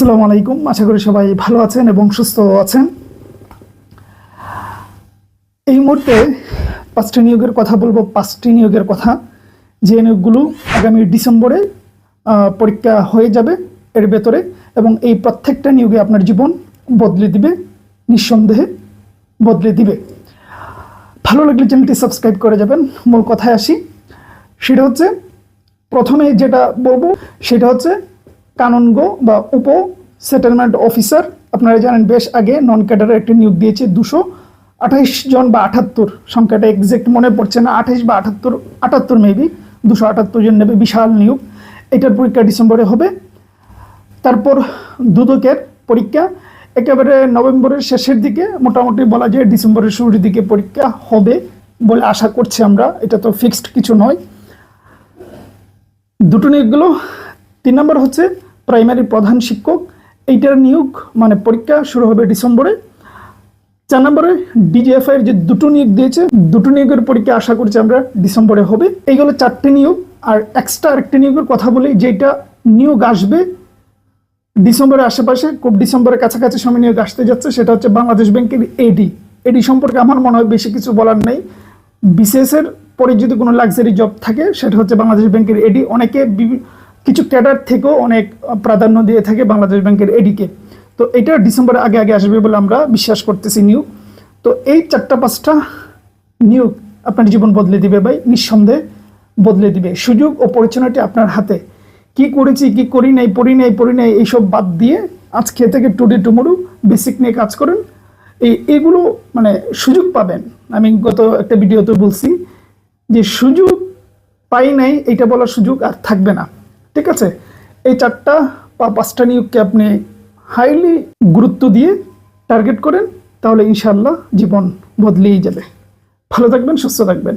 আসসালামু আলাইকুম। আশা করি সবাই ভালো আছেন এবং সুস্থ আছেন। এই মুহূর্তে পাঁচটি নিয়োগের কথা বলব, পাঁচটি নিয়োগের কথা। যে নিয়োগগুলো আগামী ডিসেম্বরে পরীক্ষা হয়ে যাবে এর ভেতরে এবং এই প্রত্যেকটা নিয়োগে আপনার জীবন বদলে দিবে, নিঃসন্দেহে বদলে দিবে। ভালো লাগলে চ্যানেলটি সাবস্ক্রাইব করে যাবেন। মূল কথায় আসি, সেটা হচ্ছে প্রথমে যেটা বলব, সেটা হচ্ছে কাননগো বা উপ সেটেলমেন্ট অফিসার আপনারা জানেন বেশ আগে নন ক্যাডারের একটি নিয়োগ দিয়েছে দুশো আঠাইশ জন বা আটাত্তর সংখ্যাটা এক্সাক্ট মনে পড়ছে না, আঠাইশ বা আটাত্তর আটাত্তর মেবি দুশো আটাত্তর জন নেবে বিশাল নিয়োগ। এটার পরীক্ষা ডিসেম্বরে হবে। তারপর দুদকের পরীক্ষা, একেবারে নভেম্বরের শেষের দিকে, মোটামুটি বলা যায় ডিসেম্বরের শুরুর দিকে পরীক্ষা হবে বলে আশা করছি আমরা, এটা তো ফিক্সড কিছু নয়। দুটো নিয়োগগুলো, তিন নম্বর হচ্ছে প্রাইমারি প্রধান শিক্ষক, এইটার নিয়োগ মানে পরীক্ষা শুরু হবে ডিসেম্বরে। চার নম্বরে ডিজিএফআই এর যে দুটো নিয়োগ দিয়েছে, দুটো নিয়োগের পরীক্ষা আশা করছি আমরা ডিসেম্বরে হবে। এইগুলো চারটে নিয়োগ। আর এক্সট্রা আরেকটি নিয়োগের কথা বলি যেটা নিয়োগ আসবে ডিসেম্বরের আশেপাশে, খুব ডিসেম্বরের কাছাকাছি সময় নিয়োগ আসতে যাচ্ছে, সেটা হচ্ছে বাংলাদেশ ব্যাংকের এডি এডি সম্পর্কে আমার মনে হয় বেশি কিছু বলার নেই। বিসিএস এর পরে যদি কোনো লাক্সারি জব থাকে, সেটা হচ্ছে বাংলাদেশ ব্যাংকের এডি অনেকে কিছু ক্যাডার থেকেও অনেক প্রাধান্য দিয়ে থাকে বাংলাদেশ ব্যাংকের এডিকে। তো এটা ডিসেম্বরের আগে আগে আসবে বলে আমরা বিশ্বাস করতেছি নিয়োগ তো এই চারটা পাঁচটা নিয়োগ আপনার জীবন বদলে দিবে ভাই, নিঃসন্দেহে বদলে দিবে। সুযোগ ও পরিচালনাটি আপনার হাতে। কি করেছি, কি করি নাই, পড়ি নাই পড়ি নাই, এইসব বাদ দিয়ে আজকে থেকে টুডে টুমোরু বেসিক নিয়ে কাজ করেন। এই, এগুলো মানে সুযোগ পাবেন। আমি গত একটা ভিডিওতে বলছি যে সুযোগ পাই নাই এটা বলার সুযোগ আর থাকবে না। ঠিক আছে? এই চারটা বা পাঁচটা নিয়োগকে আপনি হাইলি গুরুত্ব দিয়ে টার্গেট করেন, তাহলে ইনশাল্লাহ জীবন বদলেই যাবে। ভালো থাকবেন, সুস্থ থাকবেন।